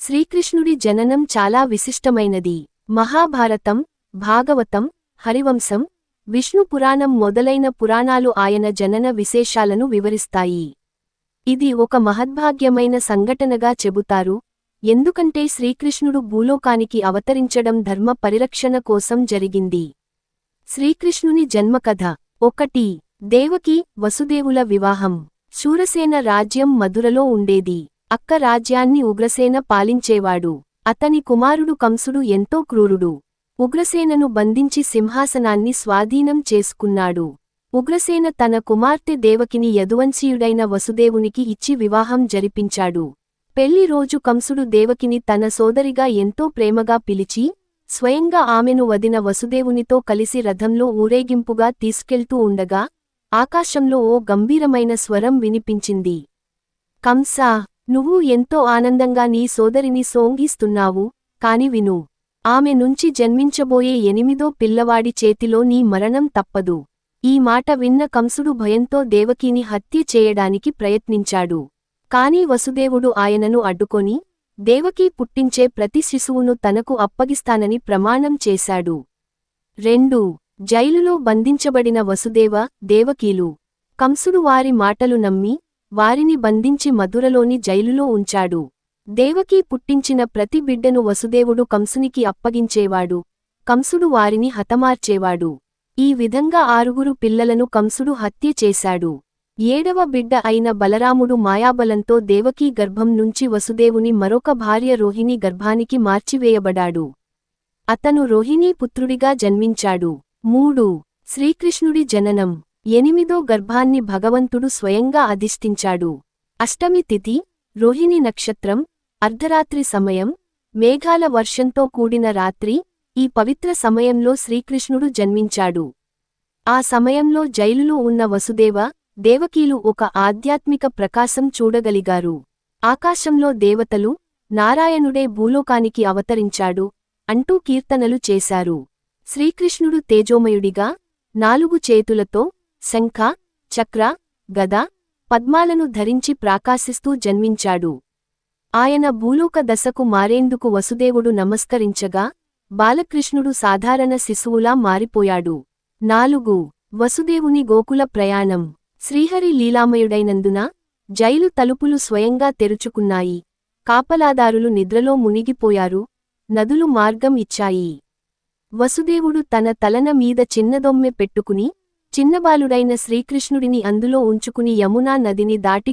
శ్రీకృష్ణుడి జననం చాలా విశిష్టమైనది. మహాభారతం భాగవతం హరివంశం విష్ణు పురాణం మొదలైన పురాణాలు ఆయన జనన విశేషాలను వివరిస్తాయి. ఇది ఒక మహద్భాగ్యమైన సంఘటనగా చెబుతారు. ఎందుకంటే శ్రీకృష్ణుడు భూలోకానికి అవతరించడం ధర్మ పరిరక్షణ కోసం జరిగింది. శ్రీకృష్ణుని జన్మకథ ఒకటి దేవకి వసుదేవుల వివాహం. శూరసేన రాజ్యం మధురలో ఉండేది. అక్క రాజ్యాన్ని ఉగ్రసేన పాలించేవాడు. అతని కుమారుడు కంసుడు ఎంతో క్రూరుడు. ఉగ్రసేనను బంధించి సింహాసనాన్ని స్వాధీనం చేసుకున్నాడు. ఉగ్రసేన తన కుమార్తె దేవకిని యదువంశీయుడైన వసుదేవునికి ఇచ్చి వివాహం జరిపించాడు. పెళ్ళి రోజు కంసుడు దేవకిని తన సోదరిగా ఎంతో ప్రేమగా పిలిచి స్వయంగా ఆమెను వదిన వసుదేవునితో కలిసి రథంలో ఊరేగింపుగా తీసుకెళ్తూ ఉండగా ఆకాశంలో ఓ గంభీరమైన స్వరం వినిపించింది. కంసా నువ్వు ఎంతో ఆనందంగా నీ సోదరిని సోంగిస్తున్నావు కాని విను. ఆమె నుంచి జన్మించబోయే ఎనిమిదో పిల్లవాడి చేతిలో నీ మరణం తప్పదు. ఈ మాట విన్న కంసుడు భయంతో దేవకీని హత్య చేయడానికి ప్రయత్నించాడు. కాని వసుదేవుడు ఆయనను అడ్డుకొని దేవకీ పుట్టించే ప్రతి శిశువును తనకు అప్పగిస్తానని ప్రమాణం చేశాడు. రెండు. జైలులో బంధించబడిన వసుదేవ దేవకీలు. కంసుడు వారి మాటలు నమ్మి వారిని బంధించి మధురలోని జైలులో ఉంచాడు. దేవకీ పుట్టించిన ప్రతి బిడ్డను వసుదేవుడు కంసునికి అప్పగించేవాడు. కంసుడు వారిని హతమార్చేవాడు. ఈ విధంగా ఆరుగురు పిల్లలను కంసుడు హత్య చేశాడు. ఏడవ బిడ్డ అయిన బలరాముడు మాయాబలంతో దేవకీ గర్భం నుంచి వసుదేవుని మరొక భార్య రోహిణి గర్భానికి మార్చివేయబడాడు. అతను రోహిణీ పుత్రుడిగా జన్మించాడు. మూడు. శ్రీకృష్ణుడి జననం. ఎనిమిదో గర్భాన్ని భగవంతుడు స్వయంగా అధిష్ఠించాడు. అష్టమి తిథి రోహిణి నక్షత్రం అర్ధరాత్రి సమయం మేఘాల వర్షంతో కూడిన రాత్రి ఈ పవిత్ర సమయంలో శ్రీకృష్ణుడు జన్మించాడు. ఆ సమయంలో జైలులో ఉన్న వసుదేవ దేవకీలు ఒక ఆధ్యాత్మిక ప్రకాశం చూడగలిగారు. ఆకాశంలో దేవతలు నారాయణుడే భూలోకానికి అవతరించాడు అంటూ కీర్తనలు చేశారు. శ్రీకృష్ణుడు తేజోమయుడిగా నాలుగు చేతులతో శంఖ చక్ర గద పద్మాలను ధరించి ప్రాకాశిస్తూ జన్మించాడు. ఆయన భూలోక దశకు మారేందుకు వసుదేవుడు నమస్కరించగా బాలకృష్ణుడు సాధారణ శిశువులా మారిపోయాడు. నాలుగు వసుదేవుని గోకుల ప్రయాణం. శ్రీహరి లీలామయుడైనందున జైలు తలుపులు స్వయంగా తెరుచుకున్నాయి. కాపలాదారులు నిద్రలో మునిగిపోయారు. నదులు మార్గం ఇచ్చాయి. వసుదేవుడు తన తలన మీద చిన్నదొమ్మె పెట్టుకుని చిన్నబాలుడైన శ్రీకృష్ణుడిని అందులో ఉంచుకుని యమునా నదిని దాటి